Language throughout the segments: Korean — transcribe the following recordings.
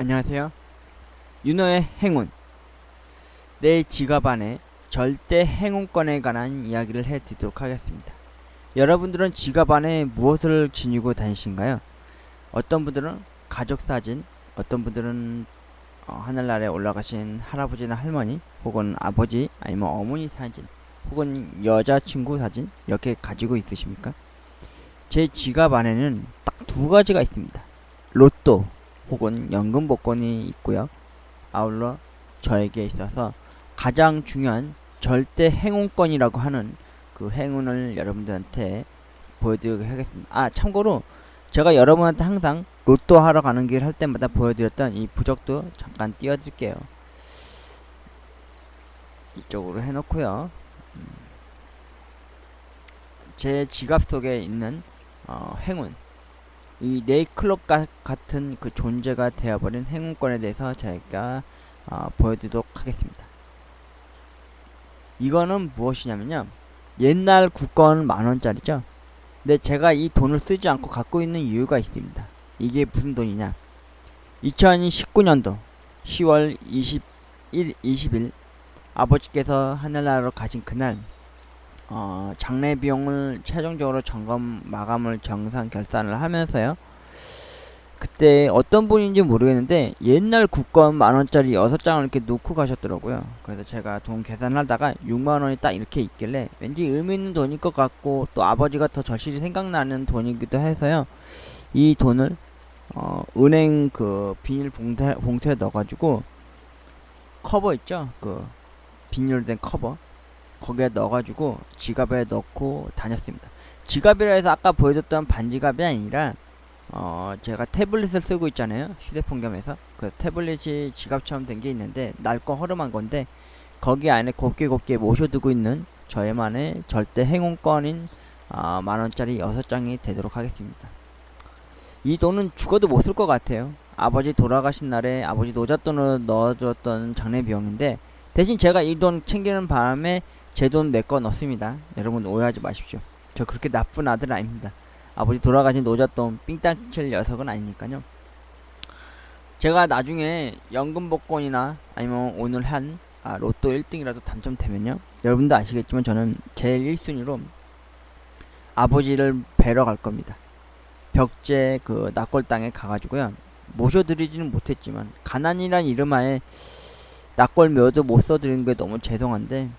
안녕하세요. 윤호의 행운. 내 지갑 안에 절대 행운권에 관한 이야기를 해드리도록 하겠습니다. 여러분들은 지갑 안에 무엇을 지니고 다니신가요? 어떤 분들은 가족 사진, 어떤 분들은 어, 하늘나라에 올라가신 할아버지나 할머니, 혹은 아버지, 아니면 어머니 사진, 혹은 여자친구 사진 이렇게 가지고 있으십니까? 제 지갑 안에는 딱 두 가지가 있습니다. 로또 혹은 연금 복권이 있고요. 아울러 저에게 있어서 가장 중요한 절대 행운권이라고 하는 그 행운을 여러분들한테 보여드리도록 하겠습니다. 아 참고로 제가 여러분한테 항상 로또 하러 가는 길 할 때마다 보여드렸던 이 부적도 잠깐 띄워드릴게요. 이쪽으로 해놓고요. 음, 제 지갑 속에 있는 어, 행운 이 네이클럽 가, 같은 그 존재가 되어버린 행운권에 대해서 저희가 어, 보여드리도록 하겠습니다. 이거는 무엇이냐면요. 옛날 국권 만원짜리죠. 근데 제가 이 돈을 쓰지 않고 갖고 있는 이유가 있습니다. 이게 무슨 돈이냐. 2019년도 10월 21, 20일 아버지께서 하늘나라로 가신 그날 어, 장례 비용을 최종적으로 점검 마감을 정상 결산을 하면서요. 그때 어떤 분인지 모르겠는데 옛날 국권 만 원짜리 여섯 장을 이렇게 놓고 가셨더라고요. 그래서 제가 돈 계산하다가 6만 원이 딱 이렇게 있길래 왠지 의미 있는 돈일 것 같고 또 아버지가 더 절실히 생각나는 돈이기도 해서요. 이 돈을 어, 은행 그 비닐 봉투, 봉투에 넣어가지고 커버 있죠? 그 비닐된 커버 거기에 넣어가지고 지갑에 넣고 다녔습니다. 지갑이라 해서 아까 보여줬던 반지갑이 아니라 어 제가 태블릿을 쓰고 있잖아요. 휴대폰 겸해서 그 태블릿이 지갑처럼 된 게 있는데 낡고 허름한 건데 거기 안에 곱게 곱게 모셔두고 있는 저의만의 절대 행운권인 어, 만 원짜리 여섯 장이 되도록 하겠습니다. 이 돈은 죽어도 못 쓸 것 같아요. 아버지 돌아가신 날에 아버지 노잣돈으로 넣어줬던 장례 비용인데 대신 제가 이 돈 챙기는 바람에 제 돈내거 넣습니다. 여러분 오해하지 마십시오. 저 그렇게 나쁜 아들 아닙니다. 아버지 돌아가신 노잣돈 삥땅 칠 녀석은 아니니까요. 제가 나중에 연금 복권이나 아니면 오늘 한 아, 로또 1등이라도 당첨되면요. 여러분도 아시겠지만 저는 제일 1순위로 아버지를 뵈러 갈 겁니다. 벽제 그 납골 땅에 가가지고요. 모셔드리지는 못했지만 가난이란 이름하에 납골 묘도 못 써드리는 게 너무 죄송한데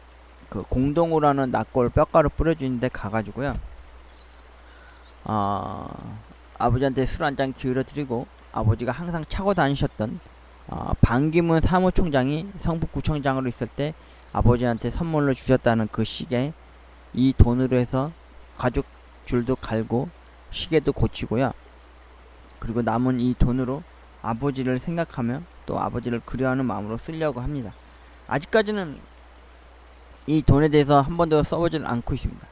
그 공동으로 하는 납골 뼈가루 뿌려주는데 가가지고요. 어, 아버지한테 술 한 잔 기울여 드리고 아버지가 항상 차고 다니셨던 어, 반기문 사무총장이 성북구청장으로 있을 때 아버지한테 선물로 주셨다는 그 시계 이 돈으로 해서 가죽 줄도 갈고 시계도 고치고요. 그리고 남은 이 돈으로 아버지를 생각하며 또 아버지를 그리워하는 마음으로 쓰려고 합니다. 아직까지는 이 돈에 대해서 한 번도 써보지는 않고 있습니다.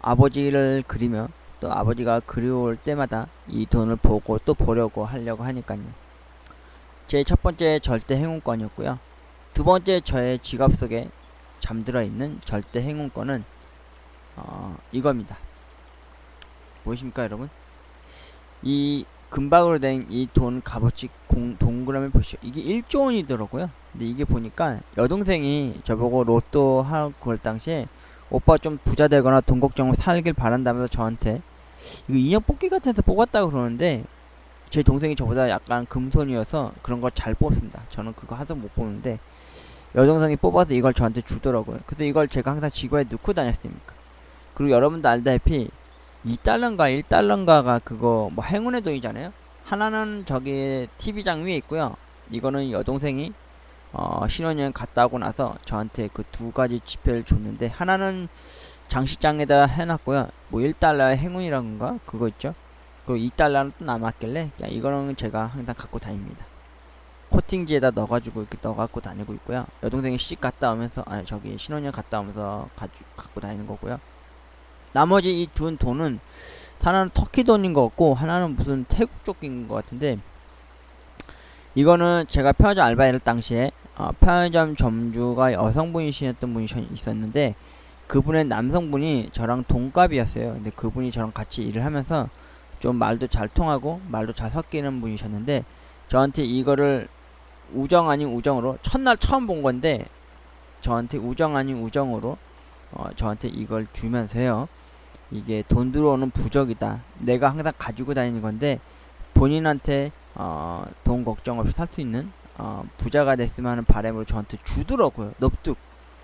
아버지를 그리며 또 아버지가 그리울 때마다 이 돈을 보고 또 보려고 하려고 하니까요. 제 첫 번째 절대 행운권이었고요. 두 번째 저의 지갑 속에 잠들어 있는 절대 행운권은 어, 이겁니다. 보이십니까 여러분? 이 금박으로 된 이 돈 값어치 공, 동그라미 보시죠. 이게 1조 원이더라고요. 근데 이게 보니까 여동생이 저보고 로또 하고 그럴 당시에 오빠 좀 부자 되거나 돈 걱정 살길 바란다면서 저한테 이거 인형 뽑기 같아서 뽑았다고 그러는데 제 동생이 저보다 약간 금손이어서 그런 걸 잘 뽑습니다. 저는 그거 하도 못 뽑는데 여동생이 뽑아서 이걸 저한테 주더라고요. 근데 이걸 제가 항상 지갑에 넣고 다녔으니까. 그리고 여러분도 알다시피 2달러인가 1달러인가가 그거 뭐 행운의 돈이잖아요. 하나는 저기 TV장 위에 있고요. 이거는 여동생이 어, 신혼여행 갔다 오고 나서 저한테 그 두 가지 지폐를 줬는데 하나는 장식장에다 해놨고요. 뭐 1달러의 행운이라던가 그거 있죠. 그 2달러는 또 남았길래 그냥 이거는 제가 항상 갖고 다닙니다. 코팅지에다 넣어가지고 이렇게 넣어갖고 다니고 있고요. 여동생이 시집 갔다 오면서 아니 저기 신혼여행 갔다 오면서 가지, 갖고 다니는 거고요. 나머지 이두 돈은 하나는 터키 돈인 것 같고 하나는 무슨 태국 쪽인 것 같은데 이거는 제가 편의점 알바할 당시에 어, 편의점 점주가 여성분이셨던 분이 있었는데 그분의 남성분이 저랑 동갑이었어요. 근데 그분이 저랑 같이 일을 하면서 좀 말도 잘 통하고 말도 잘 섞이는 분이셨는데 저한테 이거를 우정 아닌 우정으로 첫날 처음 본 건데 저한테 우정 아닌 우정으로 어, 저한테 이걸 주면서요. 이게 돈 들어오는 부적이다. 내가 항상 가지고 다니는 건데 본인한테 어, 돈 걱정 없이 살 수 있는 어, 부자가 됐으면 하는 바람으로 저한테 주더라고요. 넙득.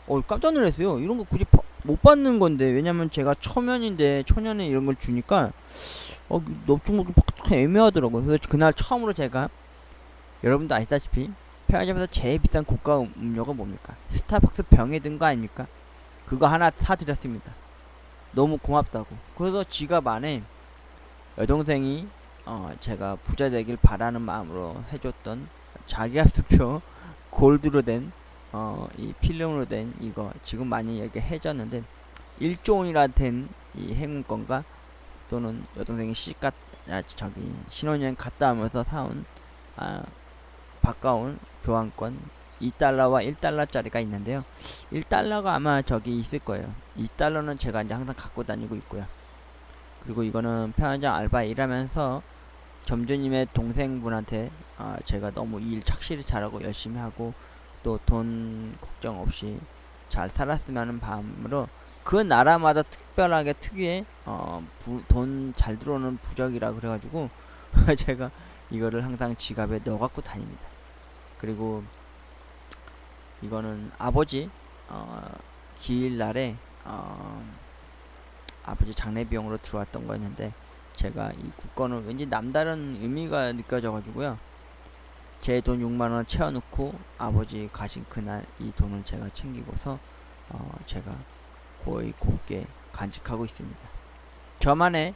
어 깜짝 놀랐어요. 이런 거 굳이 버- 못 받는 건데 왜냐면 제가 초면인데 초년에 이런 걸 주니까 어 넙죽 먹기 팍 애매하더라고요. 그래서 그날 처음으로 제가 여러분도 아시다시피 편의점에서 제일 비싼 고가 음- 음료가 뭡니까? 스타벅스 병에 든 거 아닙니까? 그거 하나 사드렸습니다. 너무 고맙다고. 그래서 지갑 안에 여동생이 어, 제가 부자 되길 바라는 마음으로 해줬던 자기합수표 골드로 된 어, 이 필름으로 된 이거 지금 많이 얘기 해졌는데 1조 원이라 된 이 행운권과 또는 여동생이 시집 아, 저기 신혼여행 갔다 오면서 사온 아, 바꿔온 교환권 2달러와 1달러짜리가 있는데요. 1달러가 아마 저기 있을 거예요. 2달러는 제가 이제 항상 갖고 다니고 있고요. 그리고 이거는 편의점 알바 일하면서 점주님의 동생분한테 아, 제가 너무 일 착실히 잘하고 열심히 하고 또 돈 걱정 없이 잘 살았으면 하는 마음으로 그 나라마다 특별하게 특유의 어, 돈 잘 들어오는 부적이라 그래가지고 제가 이거를 항상 지갑에 넣어 갖고 다닙니다. 그리고 이거는 아버지 어, 기일날에 어, 아버지 장례 비용으로 들어왔던 거였는데 제가 이 국건은 왠지 남다른 의미가 느껴져 가지고요. 제 돈 6만 원 채워 넣고 아버지 가신 그날 이 돈을 제가 챙기고서 어, 제가 거의 곱게 간직하고 있습니다. 저만의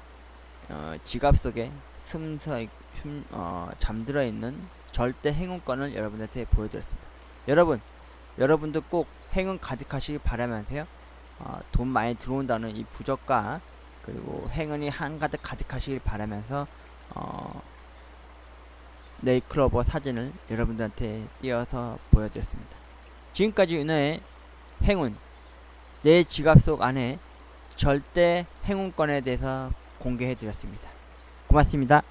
어, 지갑 속에 숨서 숨, 어, 잠들어 있는 절대 행운권을 여러분한테 보여드렸습니다. 여러분, 여러분도 꼭 행운 가득하시길 바라면서요. 어, 돈 많이 들어온다는 이 부적과 그리고 행운이 한가득 가득하시길 바라면서 어, 네이클로버 사진을 여러분들한테 띄어서 보여드렸습니다. 지금까지 윤호의 행운 내 지갑 속 안에 절대 행운권에 대해서 공개해 드렸습니다. 고맙습니다.